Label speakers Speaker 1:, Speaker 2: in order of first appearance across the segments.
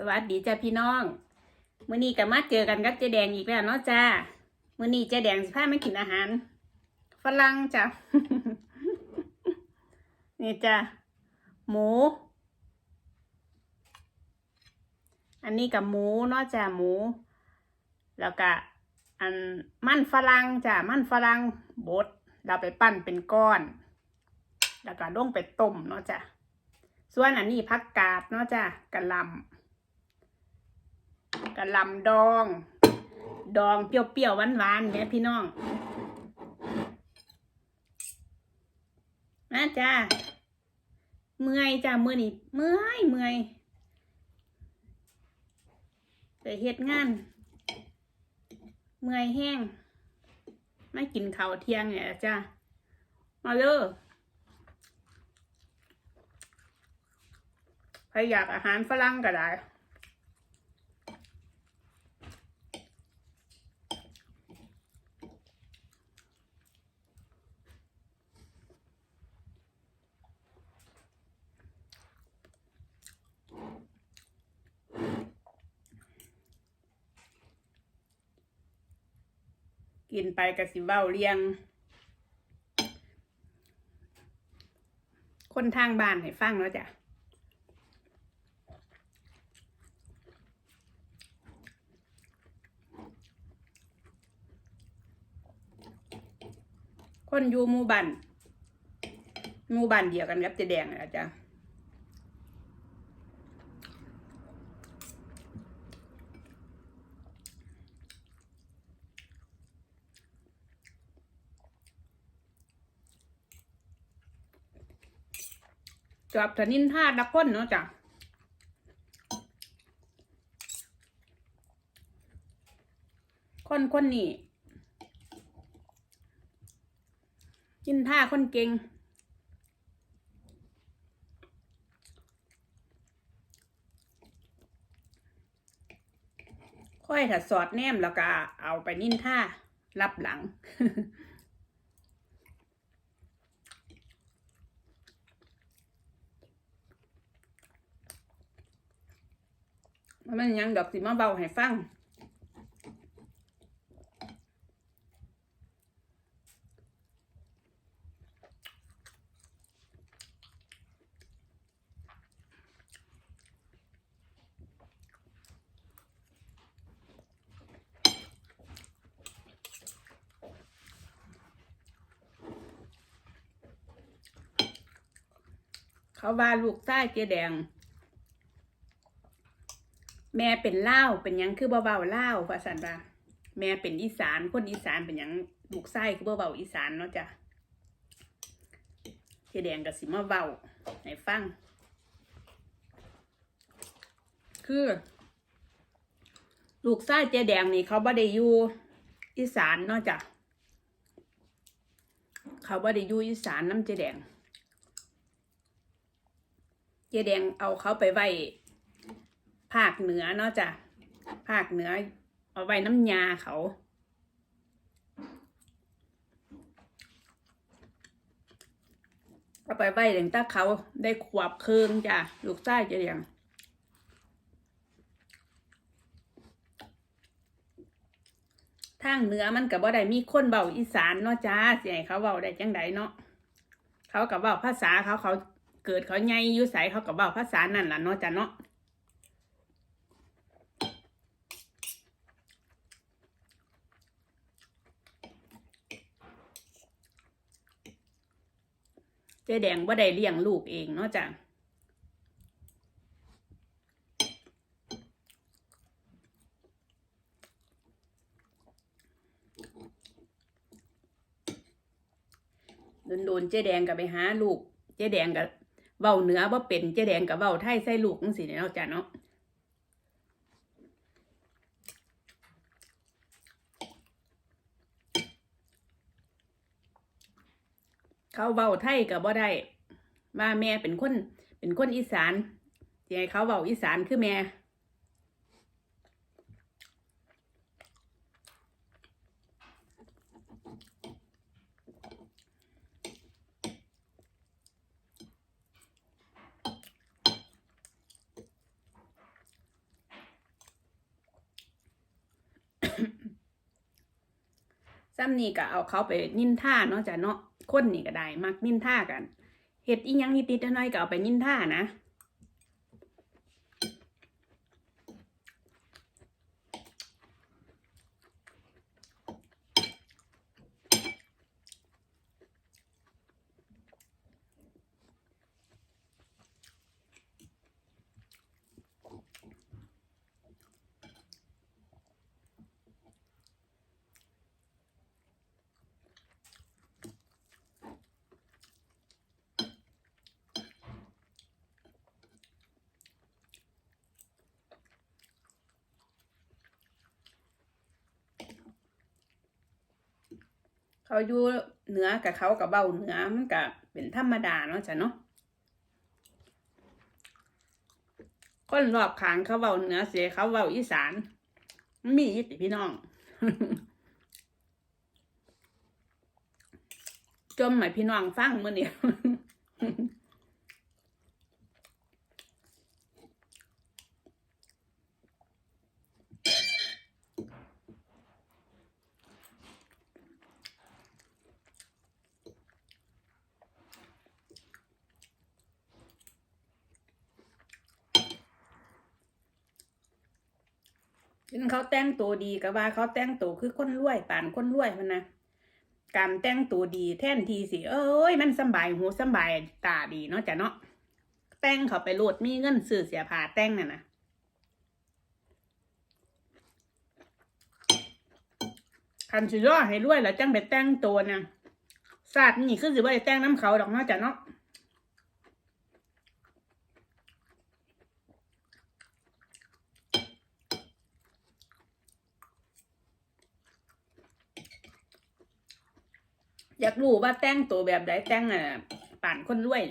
Speaker 1: สวัสดีจ้าพี่น้องมื้อนี้ก็มาเจอกันกับเจ๊แดงอีกแล้วเนาะจ้ามื้อนี้เจ๊แดงสิพามากินอาหาร ฝรั่งจ้ะนี่จ้ะหมู อันนี้กับหมูเนาะจ้ะหมู แล้วก็อันมันฝรั่งจ้ะมันฝรั่งบดเราไปปั้นเป็นก้อน แล้วก็ลงไปต้มเนาะจ้ะส่วนอันนี้ผักกาดเนาะจ้ะกะหล่ำ กะลำดอง ดองเปรี้ยวๆหวานๆเนี่ยพี่น้องนะจ้าเมื่อยจ้าเมื่อนี้เมื่อยเมื่อยไปเฮ็ดงาน เมื่อยแห้งไม่กินข้าวเที่ยงเนี่ยจ้ามาเลยใครอยากอาหารฝรั่งก็ได้ กินไปกะสิเว้าเลียง คนทางบ้านให้ฟังแล้วจ้ะคนอยู่หมู่บ้านหมู่บ้านเดียวกันกับเจแดงนะจ๊ะ จอบนินท่าดักคนเนาะจ้ะคนคนนี้กินท่าคนเก่งค่อยถ้าสอดแนมแล้วก็เอาไปนินท่ารับหลัง มันยังดอกสิมาเบาให้ฟังเขาว่าลูกใต้เจ๊แดง แม่เป็นเล่าเป็นยังคือเบาๆเล่าวว่าสันว่าแม่เป็นอีสานคนอีสานเป็นยังลูกไส้คือเบาๆอีสานเนาะจ้ะเจแดงกับสิมาเบาให้ฟัง คือ ลูกไส้เจแดงนี่เขาบ่ได้อยู่อีสานเนาะจ้ะเขาบ่ได้อยู่อีสานน้ำเจแดง เจแดงเอาเขาไปไว้ ภาคเหนือเนาะจ้ะภาคเหนือ เอาไว้น้ำยาเขาเอาไปไว้ถึงถ้าเขาได้ขวบเคืองจ้ะลูกไส้เจ๊แดงทางเหนือมันกับบ่ได้มีคนเบาอีสานเนาะจ้าสิให้เขาเบาได้จังไดเนาะเขากับเบาภาษาเขาเขาเกิดเขาใหญ่ยู่ใสเขากับเบาภาษานั่นล่ะเนาะจ้ะเนาะ เจ๊แดงว่าได้เลี้ยงลูกเองเนาะจ้ะโดนๆเจ๊แดงกับไปหาลูก เจ๊แดงกับเว้าเหนือว่าเป็นเจ๊แดงกับเว้าไทยใส่ลูกจังซี่เนาะจ้ะเนาะ เขาเบาไทยกับบ่ได้ว่าแม่เป็นคน เป็นคนอีสานยายเขาเบาอีสานคือแม่ซ้ำนี่ก็เอาเขาไปนินท่าเนาะจ้ะเนาะ คนนี่ก็ได้ มักนินท่ากันเห็ดอีหยังนิดๆน้อยๆก็เอาไปนินท่านะ เขาอยู่เหนือกับเขากับเบ้าเหนือมันก็เป็นธรรมดาเนาะจ้ะเนาะคนรอบข้างเขาเบ้าเหนือเสียเขาเบ้าอีสานมีติพี่น้องจมหมายพี่น้องฟังมื่อนี้ย ห็นเขาแต่งตัวดีก็ว่าเขาแต่งตัวคือคนรวยป่านคนรวยมันนะการแต่งตัวดีแท่นทีสิเอ้ย มันสบายหูสบายตาดีเนาะจ้ะเนาะแต่งเขาไปโหลดมีเงินซื้อเสียผ้าแต่งน่ะนะคันสิรอให้รวยแล้วจังไปแต่งตัวนะศาสตร์นี่คือสิว่าได้แต่งน้ำเขาดอกเนาะจ้ะเนาะ อยากรู้ว่าแต่งตัวแบบใดแต่งอะป่านคนรวย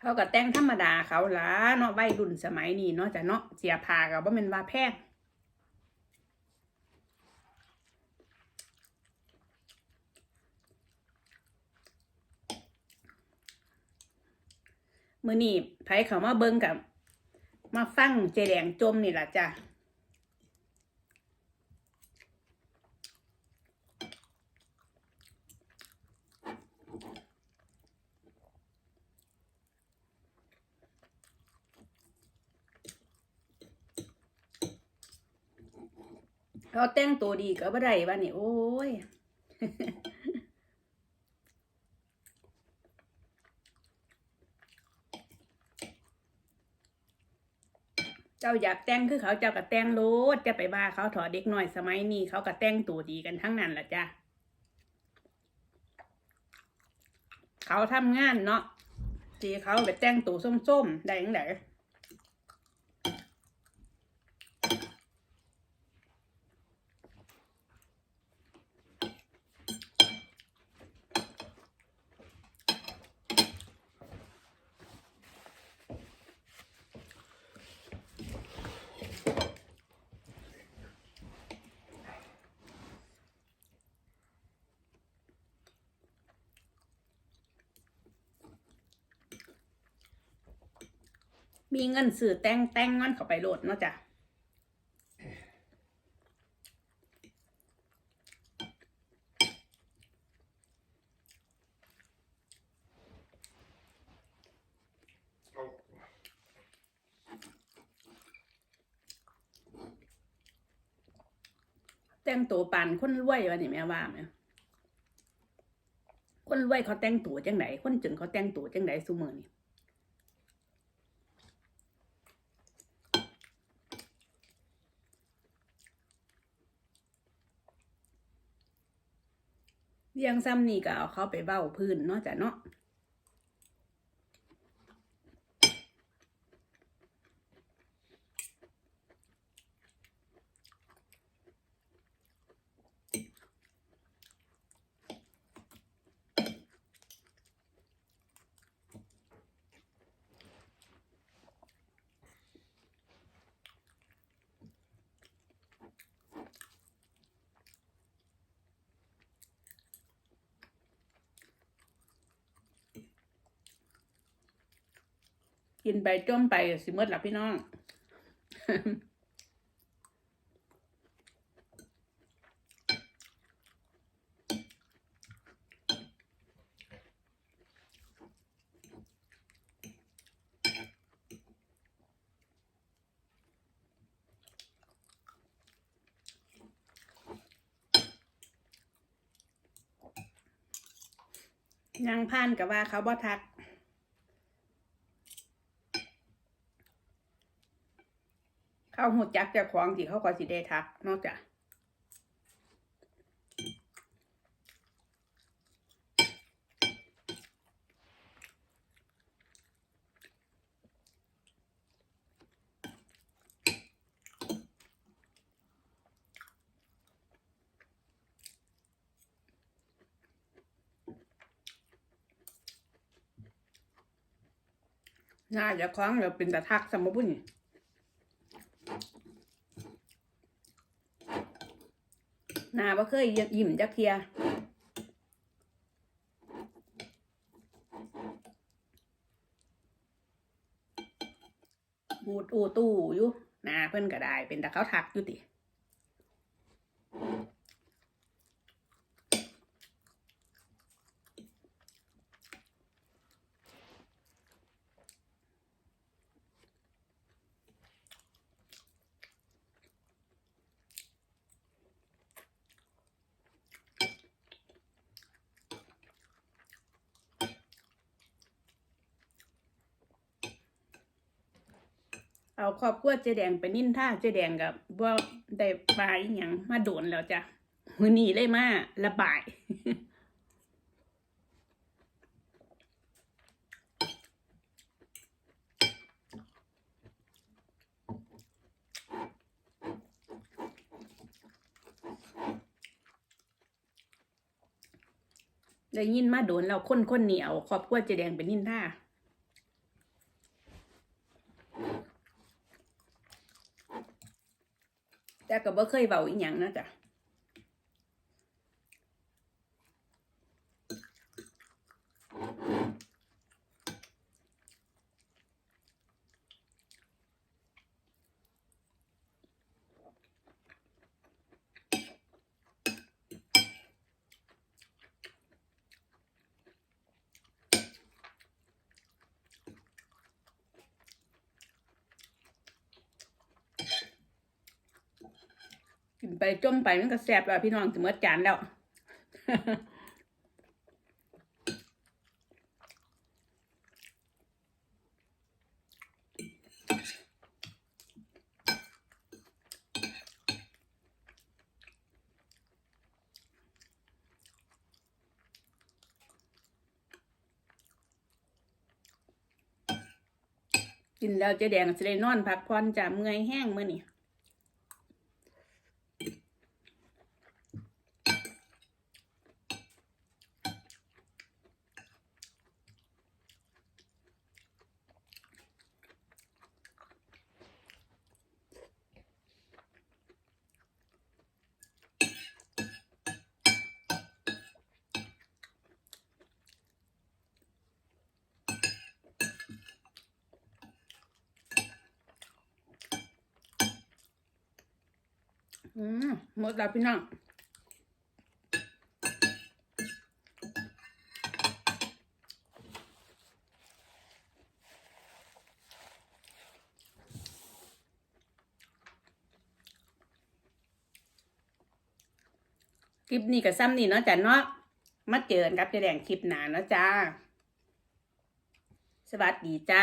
Speaker 1: เขาก็แต่งธรรมดาเขาละเนาะวัยรุ่นสมัยนี้เนาะจะเนาะเสียผ้าก็บ่แม่นว่าแพงมือนี้ไผเขามาเบิ่งกับ มาฟังเจแดงจมนี่แหละจ้ะเขาแต่งตัวดีก็บ่ได้วะนี่โอ้ย เจ้าอยากแต่งคือเขาเจ้าก็แต่งโลดจะไปว่าเขาถอเด็กน้อยสมัยนี้เขาก็แต่งตัวดีกันทั้งนั้นแหละจ้ะเขาทำงานเนาะจีเขาไปแต่งตัวส้มๆได้ยังไง มีเงินซื้อแต่งแต่งมันเข้าไปโหลดเนาะจ้ะแต่งตัวปานคนรวยวะนี่แม่ว่าไหมคนรวยเขาแต่งตัวจังไหนคนจนเขาแต่งตัวจังไหนซุมือนี่ เรียงซ้ำนี่ก็เอาเขาไปเบ้าพื้นเนาะจ้ะเนาะ กินไปจ้มไปสิหมดหลับพี่น้องยังผ่านกับว่าเขาบ่ทัก เขาหูจักเจะของที่เขาก็สิได้ทักนอกจากน่าจะคล้องเดี๋ยวเป็นตะทักสมบุญหน้าบ่เคยยิ้มจักเทียบูดอูตู้อยู่หน้าเพิ่นก็ได้ เป็นแต่เขาทักอยู่ติ เอาครอบครัวเจแดงไปนินท่าเจแดงกับว่าได้บายอย่างมาโดนแล้วจ้ะมือนี้เลยมาระบายได้ยินมาโดนแล้วคนคนเหนียวครอบครัวเจแดงไปนินท่า แต่ ก็บ่เคยเบาอีหยังนะจ๊ะ กินไปจมไปมันก็แซ่บแล้วพี่น้องถึงเมื่อจานแล้วกินแล้วเจ๊แดงจะได้นอนพักผ่อนจากเมื่อยแห้งเมื่อนี่ อืมหมดแล้วพี่น้องคลิปนี้กับซ้ำนี่เนาะจ้ะเนาะมาเจอกันกับจ๊แดงคลิปหนาเนาะจ้า สวัสดีจ้า